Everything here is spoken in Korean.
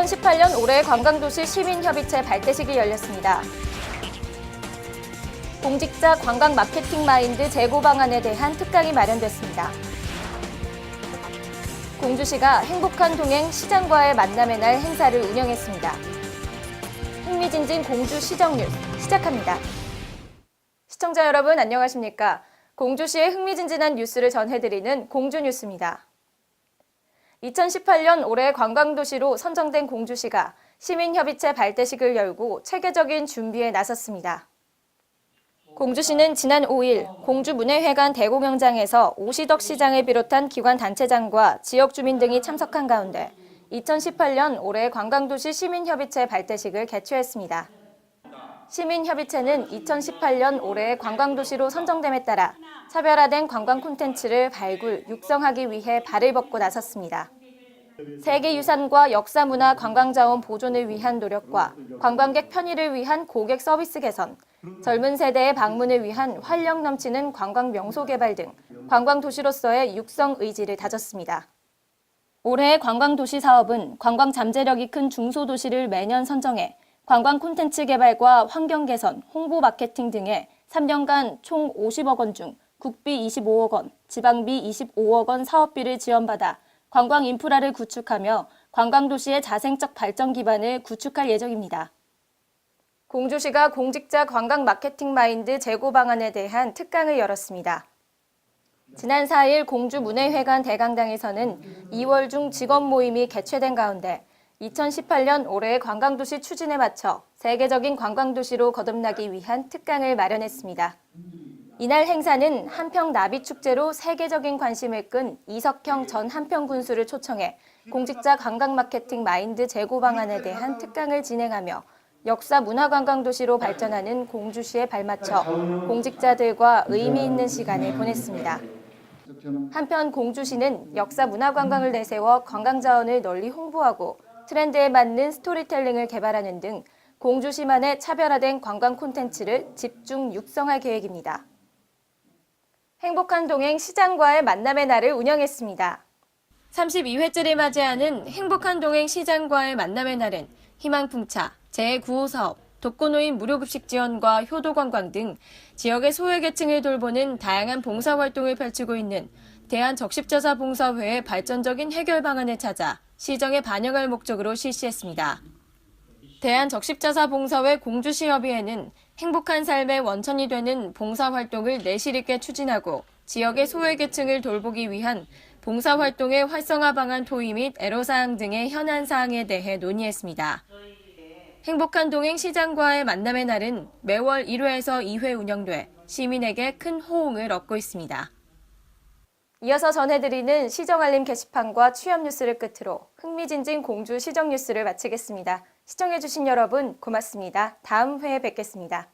2018년 올해 관광도시 시민협의체 발대식이 열렸습니다. 공직자 관광 마케팅 마인드 재고 방안에 대한 특강이 마련됐습니다. 공주시가 행복한 동행 시장과의 만남의 날 행사를 운영했습니다. 흥미진진 공주 시정 뉴스 시작합니다. 시청자 여러분 안녕하십니까? 공주시의 흥미진진한 뉴스를 전해드리는 공주 뉴스입니다. 2018년 올해 관광도시로 선정된 공주시가 시민협의체 발대식을 열고 체계적인 준비에 나섰습니다. 공주시는 지난 5일 공주문예회관 대공연장에서 오시덕 시장을 비롯한 기관 단체장과 지역 주민 등이 참석한 가운데 2018년 올해 관광도시 시민협의체 발대식을 개최했습니다. 시민협의체는 2018년 올해 관광도시로 선정됨에 따라 차별화된 관광 콘텐츠를 발굴, 육성하기 위해 발을 벗고 나섰습니다. 세계유산과 역사문화 관광자원 보존을 위한 노력과 관광객 편의를 위한 고객 서비스 개선, 젊은 세대의 방문을 위한 활력 넘치는 관광 명소 개발 등 관광 도시로서의 육성 의지를 다졌습니다. 올해 관광 도시 사업은 관광 잠재력이 큰 중소도시를 매년 선정해 관광 콘텐츠 개발과 환경 개선, 홍보 마케팅 등에 3년간 총 50억 원 중 국비 25억 원, 지방비 25억 원 사업비를 지원받아 관광 인프라를 구축하며 관광 도시의 자생적 발전 기반을 구축할 예정입니다. 공주시가 공직자 관광 마케팅 마인드 재고 방안에 대한 특강을 열었습니다. 지난 4일 공주문예회관 대강당에서는 2월 중 직원 모임이 개최된 가운데 2018년 올해의 관광도시 추진에 맞춰 세계적인 관광도시로 거듭나기 위한 특강을 마련했습니다. 이날 행사는 한평 나비축제로 세계적인 관심을 끈 이석형 전 한평 군수를 초청해 공직자 관광 마케팅 마인드 재고 방안에 대한 특강을 진행하며 역사 문화관광도시로 발전하는 공주시에 발맞춰 공직자들과 의미 있는 시간을 보냈습니다. 한편 공주시는 역사 문화관광을 내세워 관광자원을 널리 홍보하고 트렌드에 맞는 스토리텔링을 개발하는 등 공주시만의 차별화된 관광 콘텐츠를 집중 육성할 계획입니다. 행복한 동행 시장과의 만남의 날을 운영했습니다. 32회째를 맞이하는 행복한 동행 시장과의 만남의 날은 희망풍차, 제9호 사업, 독거노인 무료급식 지원과 효도관광 등 지역의 소외계층을 돌보는 다양한 봉사활동을 펼치고 있는 대한적십자사봉사회의 발전적인 해결 방안을 찾아 시정에 반영할 목적으로 실시했습니다. 대한적십자사봉사회 공주시협의회는 행복한 삶의 원천이 되는 봉사활동을 내실 있게 추진하고 지역의 소외계층을 돌보기 위한 봉사활동의 활성화 방안 토의 및 애로사항 등의 현안 사항에 대해 논의했습니다. 행복한 동행 시장과의 만남의 날은 매월 1회에서 2회 운영돼 시민에게 큰 호응을 얻고 있습니다. 이어서 전해드리는 시정 알림 게시판과 취업 뉴스를 끝으로 흥미진진 공주 시정 뉴스를 마치겠습니다. 시청해주신 여러분 고맙습니다. 다음 회에 뵙겠습니다.